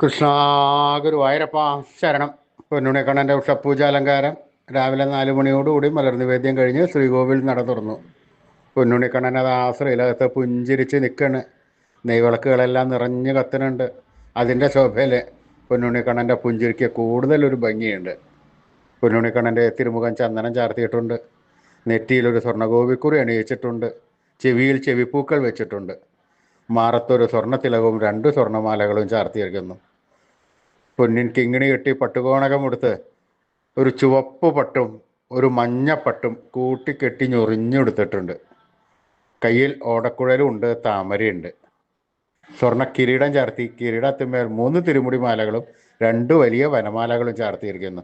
കൃഷ്ണ ഗുരുവായൂരപ്പ ശരണം. പൊന്നുണിക്കണ്ണന്റെ ഉഷപ്പൂജ അലങ്കാരം. രാവിലെ നാല് മണിയോടുകൂടി മലർനിവേദ്യം കഴിഞ്ഞ് ശ്രീകോവിൽ നട തുറന്നു. പൊന്നുണിക്കണ്ണൻ അത് ആ ശ്രീലകത്ത് പുഞ്ചിരിച്ച് നിൽക്കണ് നെയ്വിളക്കുകളെല്ലാം നിറഞ്ഞു കത്തുന്നുണ്ട്. അതിന്റെ ശോഭയിൽ പൊന്നുണിക്കണ്ണന്റെ പുഞ്ചിരിക്ക് കൂടുതലൊരു ഭംഗിയുണ്ട്. പൊന്നുണിക്കണ്ണന്റെ തിരുമുഖം ചന്ദനം ചാർത്തിയിട്ടുണ്ട്. നെറ്റിയിലൊരു സ്വർണഗോപിക്കുറി അണിയിച്ചിട്ടുണ്ട്. ചെവിയിൽ ചെവിപ്പൂക്കൾ വെച്ചിട്ടുണ്ട്. മാറത്തൊരു സ്വർണത്തിലകവും രണ്ട് സ്വർണമാലകളും ചാർത്തിയിരിക്കുന്നു. പൊന്നിൻ കിങ്ങിണി കെട്ടി പട്ടുകോണകം എടുത്ത് ഒരു ചുവപ്പ് പട്ടും ഒരു മഞ്ഞ മഞ്ഞപ്പട്ടും കൂട്ടിക്കെട്ടി ഞൊറിഞ്ഞെടുത്തിട്ടുണ്ട്. കയ്യിൽ ഓടക്കുഴലും ഉണ്ട് താമരയുണ്ട്. സ്വർണ കിരീടം ചാർത്തി കിരീടത്തിന്മേൽ മൂന്ന് തിരുമുടി മാലകളും രണ്ട് വലിയ വനമാലകളും ചാർത്തിയിരിക്കുന്നു.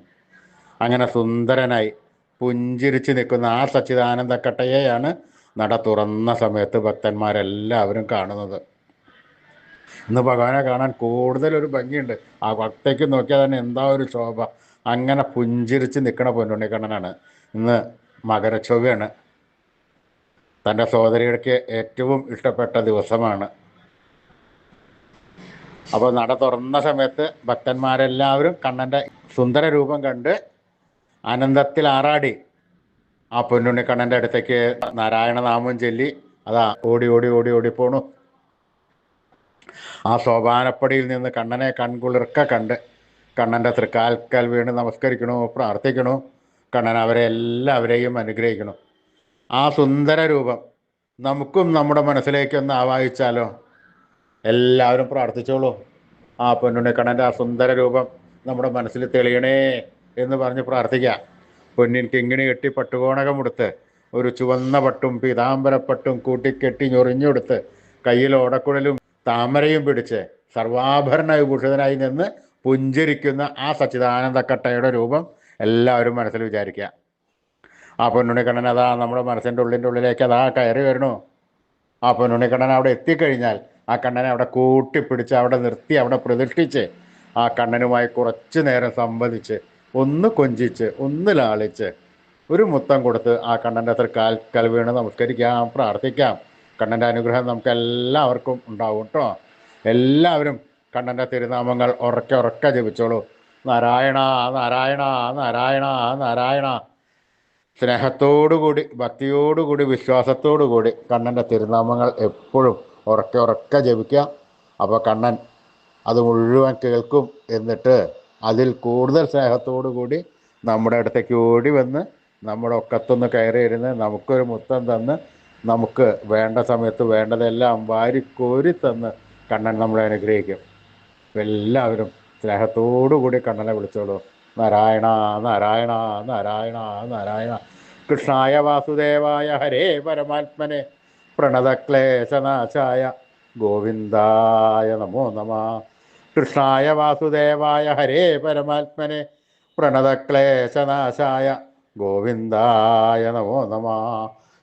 അങ്ങനെ സുന്ദരനായി പുഞ്ചിരിച്ച് നിൽക്കുന്ന ആ സച്ചിദാനന്ദ കട്ടയെയാണ് നട തുറന്ന സമയത്ത് ഭക്തന്മാരെല്ലാവരും കാണുന്നത്. ഇന്ന് ഭഗവാനെ കാണാൻ കൂടുതലൊരു ഭംഗിയുണ്ട്. ആ ഭക്തയ്ക്ക് നോക്കിയാൽ തന്നെ എന്താ ഒരു ശോഭ. അങ്ങനെ പുഞ്ചിരിച്ച് നിൽക്കണ പൊന്നുണ്ണിക്കണ്ണനാണ്. ഇന്ന് മകരച്ചൊവ്വയാണ്. തന്റെ സഹോദരികൾക്ക് ഏറ്റവും ഇഷ്ടപ്പെട്ട ദിവസമാണ്. അപ്പോൾ നട തുറന്ന സമയത്ത് ഭക്തന്മാരെല്ലാവരും കണ്ണന്റെ സുന്ദര രൂപം കണ്ട് ആനന്ദത്തിൽ ആറാടി. ആ പൊന്നുണ്ണിക്കണ്ണന്റെ അടുത്തേക്ക് നാരായണനാമം ചൊല്ലി അതാ ഓടി ഓടി ഓടി ഓടി പോണു. ആ സോപാനപ്പടിയിൽ നിന്ന് കണ്ണനെ കൺകുളിർക്ക കണ്ട് കണ്ണന്റെ തൃക്കാൽക്കൽ വീണ് നമസ്കരിക്കണു പ്രാർത്ഥിക്കണു. കണ്ണൻ അവരെ എല്ലാവരെയും അനുഗ്രഹിക്കണം. ആ സുന്ദര രൂപം നമുക്കും നമ്മുടെ മനസ്സിലേക്കൊന്ന് ആവാഹിച്ചാലോ? എല്ലാവരും പ്രാർത്ഥിച്ചോളൂ. ആ പൊന്നുണ്ണിക്കണ്ണന്റെ ആ സുന്ദര രൂപം നമ്മുടെ മനസ്സിൽ തെളിയണേ എന്ന് പറഞ്ഞ് പ്രാർത്ഥിക്കാം. പൊന്നിൻ കിങ്ങിണി കെട്ടി പട്ടുകോണകം എടുത്ത് ഒരു ചുവന്ന പട്ടും പീതാംബരപ്പട്ടും കൂട്ടിക്കെട്ടി ഞൊറിഞ്ഞെടുത്ത് കയ്യിൽ ഓടക്കുഴലും താമരയും പിടിച്ച് സർവാഭരണ വിഭൂഷിതനായി നിന്ന് പുഞ്ചിരിക്കുന്ന ആ സച്ചിദാനന്ദ കട്ടയുടെ രൂപം എല്ലാവരും മനസ്സിൽ വിചാരിക്കുക. ആ പൊന്നുണിക്കണ്ണൻ അതാ നമ്മുടെ മനസ്സിന്റെ ഉള്ളിന്റെ ഉള്ളിലേക്ക് അതാ കയറി വരണു ആ പൊന്നുണിക്കണ്ണൻ അവിടെ എത്തിക്കഴിഞ്ഞാൽ ആ കണ്ണനെ അവിടെ കൂട്ടിപ്പിടിച്ച് അവിടെ നിർത്തി അവിടെ പ്രതിഷ്ഠിച്ച് ആ കണ്ണനുമായി കുറച്ചു നേരം സംവദിച്ച് ഒന്ന് കൊഞ്ചിച്ച് ഒന്ന് ലാളിച്ച് ഒരു മുത്തം കൊടുത്ത് ആ കണ്ണന്റെ അത്ര കാൽ കൽവീണ് നമസ്കരിക്കാം പ്രാർത്ഥിക്കാം. കണ്ണന്റെ അനുഗ്രഹം നമുക്ക് എല്ലാവർക്കും ഉണ്ടാവും കേട്ടോ. എല്ലാവരും കണ്ണന്റെ തിരുനാമങ്ങൾ ഉറക്കെ ഉറക്കെ ജപിച്ചോളൂ. നാരായണ നാരായണ നാരായണ നാരായണ. സ്നേഹത്തോടുകൂടി ഭക്തിയോടുകൂടി വിശ്വാസത്തോടുകൂടി കണ്ണന്റെ തിരുനാമങ്ങൾ എപ്പോഴും ഉറക്കെ ഉറക്കെ ജപിക്കുക അപ്പോൾ കണ്ണൻ അത് മുഴുവൻ കേൾക്കും എന്നിട്ട് അതിൽ കൂടുതൽ സ്നേഹത്തോടു കൂടി നമ്മുടെ അടുത്തേക്ക് ഓടി വന്ന് നമ്മുടെ കയറി ഇരുന്ന് നമുക്കൊരു മുത്തം തന്ന് നമുക്ക് വേണ്ട സമയത്ത് വേണ്ടതെല്ലാം വാരിക്കോരി തന്ന് കണ്ണൻ നമ്മളെ അനുഗ്രഹിക്കും. എല്ലാവരും സ്നേഹത്തോടു കൂടി കണ്ണനെ വിളിച്ചോളൂ. നാരായണ നാരായണ നാരായണ നാരായണ. കൃഷ്ണായ വാസുദേവായ ഹരേ പരമാത്മനെ. പ്രണതക്ലേശനാശായ. ഗോവിന്ദായ നമോ നമ. കൃഷ്ണായ വാസുദേവായ ഹരേ പരമാത്മനെ പ്രണതക്ലേശനാശായ ഗോവിന്ദായ നമോ നമ.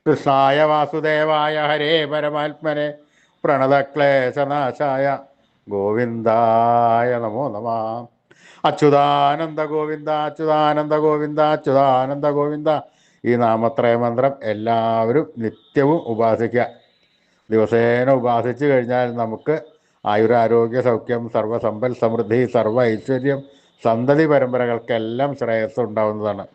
കൃഷ്ണായ വാസുദേവായ ഹരേ പരമാത്മനെ പ്രണതക്ലേശനാശായ ഗോവിന്ദായ നമോ നമ. അച്യുതാനന്ദ ഗോവിന്ദ അച്യുതാനന്ദ ഗോവിന്ദ അച്യുതാനന്ദ ഗോവിന്ദ. ഈ നാമത്രയ മന്ത്രം എല്ലാവരും നിത്യവും ഉപാസിക്കുക. ദിവസേന ഉപാസിച്ചു കഴിഞ്ഞാൽ നമുക്ക് ആയുരാരോഗ്യ സൗഖ്യം സർവസമ്പൽ സമൃദ്ധി സർവ ഐശ്വര്യം സന്തതി പരമ്പരകൾക്കെല്ലാം ശ്രേയസ് ഉണ്ടാവുന്നതാണ്.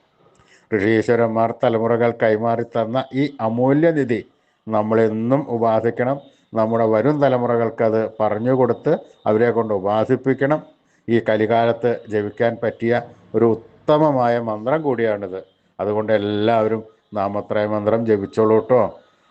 ഋഷീശ്വരന്മാർ തലമുറകൾ കൈമാറി തന്ന ഈ അമൂല്യനിധി നമ്മളെന്നും ഉപാസിക്കണം. നമ്മുടെ വരും തലമുറകൾക്കത് പറഞ്ഞു കൊടുത്ത് അവരെ കൊണ്ട് ഉപാസിപ്പിക്കണം. ഈ കലികാലത്ത് ജപിക്കാൻ പറ്റിയ ഒരു ഉത്തമമായ മന്ത്രം കൂടിയാണിത്. അതുകൊണ്ട് എല്ലാവരും നാമത്രയ മന്ത്രം ജപിച്ചോളൂ കേട്ടോ.